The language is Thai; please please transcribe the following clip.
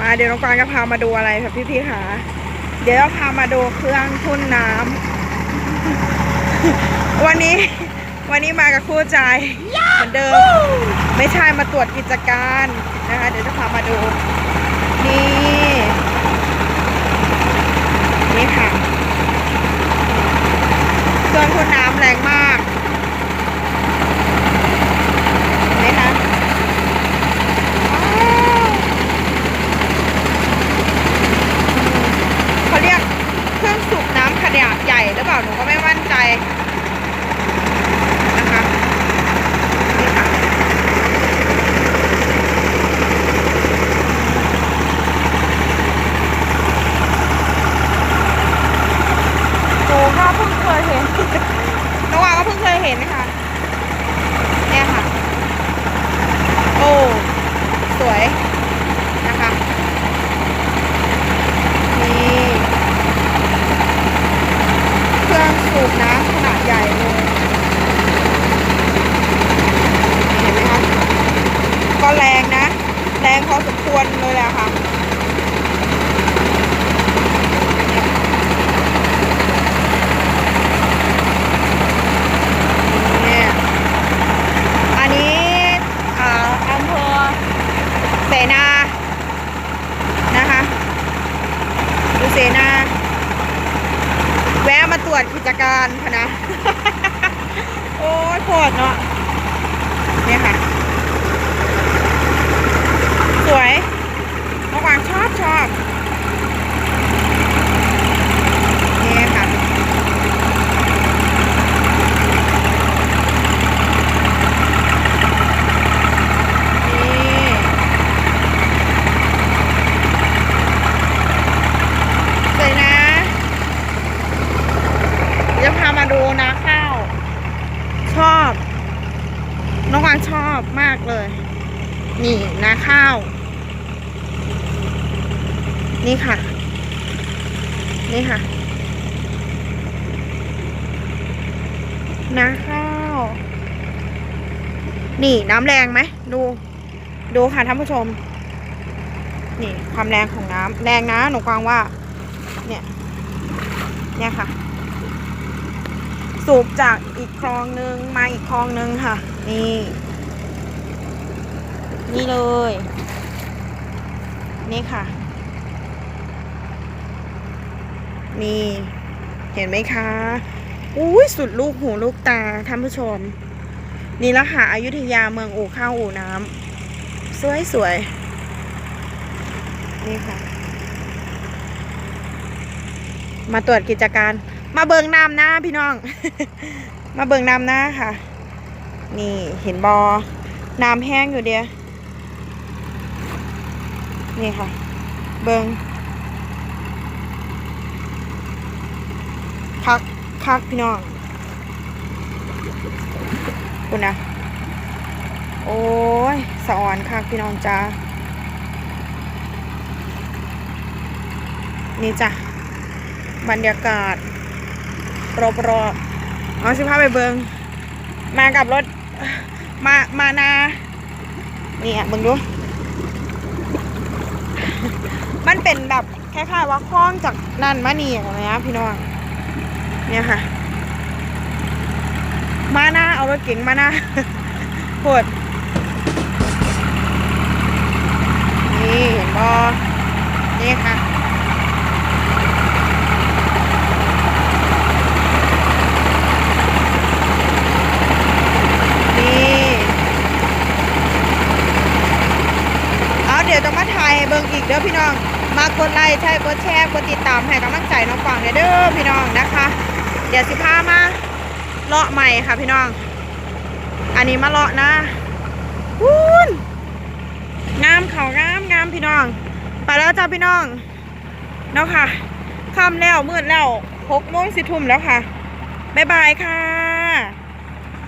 มาเดี๋ยวน้องกวางจะพามาดูอะไรค่ะพี่ๆค่ะเดี๋ยวจะพามาดูเครื่องทุ่นน้ำ วันนี้วันนี้มากับคู่ใจเหมือนเดิม ไม่ใช่มาตรวจกิจการนะคะ เดี๋ยวจะพามาดูนี่นี่ค่ะ เครื่องทุ่นน้ำแรงมากเห็นไหมคะว้าวเขาเรียกเครื่องสูบน้ำขนาดใหญ่หรือเปล่าหนูก็ไม่มั่นใจนะคะนี่ค่ะหนูก็เพิ่งเคยเห็นน้องวาก็เพิ่งเคยเห็นค่ะเนี่ยค่ะ โอ้ สวยนะคะ นี่ เครื่องสูบน้ำขนาดใหญ่เลย เห็นไหมคะ ก็แรงนะ แรงพอสมควรเลยแหละค่ะเนี่ยอันนี้อ่าอำเภอเสนานะคะดูเสนา แวะมาตรวจกิจการพะนะ โอ้ยปวดเนาะเนี่ยค่ะ สวยน้องกวางชอบชอบนี่ค่ะ นี่สวยนะ เดี๋ยวจะพามาดูนาข้าว ชอบ น้องวางชอบมากเลย นี่นาข้าว นี่ค่ะ นี่ค่ะนาข้าว นี่น้ำแรงไหม ดู ดูค่ะท่านผู้ชม นี่ความแรงของน้ำแรงนะหนูกวางว่า เนี่ย เนี่ยค่ะสูบจากอีกคลองนึงมาอีกคลองนึงค่ะ นี่ นี่เลย นี่ค่ะ นี่ เห็นไหมคะอุ้ยสุดลูกหูลูกตาท่านผู้ชม นี่ละค่ะอยุธยาเมืองอู่ข้าวอู่น้ำสวยสวยนี่ค่ะ มาตรวจกิจการ มาเบิงน้ำหน้าพี่น้อง มาเบิงน้ำหน้าค่ะ นี่เห็นบอน้ำแห้งอยู่เดียว นี่ค่ะ เบิงคักคักพี่น้องคุณนะโอ้ยสะอ่อนค่ะพี่น้องจ้านี่จ้ะบรรยากาศรอบรอบๆเอาสิพาไปเบิงมากับรถมามานาเนี่อะเบิงดู มันเป็นแบบคล้ายๆว่าคล้องจากนั่นมานี่อะไรนะพี่น้อง เนี่ยค่ะ มาหน้าเอารถเก๋งมาหน้าโคตรนี่เห็นบอนี่ค่ะนี่เอาเดี๋ยวต้องมาถ่ายเบิ่งอีกเด้อพี่น้อง มากดไลค์ใช่กดแชร์กดติดตามให้กำลังใจน้องกวางเด้อพี่น้องนะคะ เดี๋ยวสิพามาเลาะใหม่ค่ะพี่น้อง อันนี้มาเลาะนะวุ้นงามเขางามงามพี่น้อง ไปแล้วจ้าพี่น้องเนาะค่ะค่ำแล้วมืดแล้วหกโมงสิทุ่มแล้วค่ะบ๊ายบายค่ะ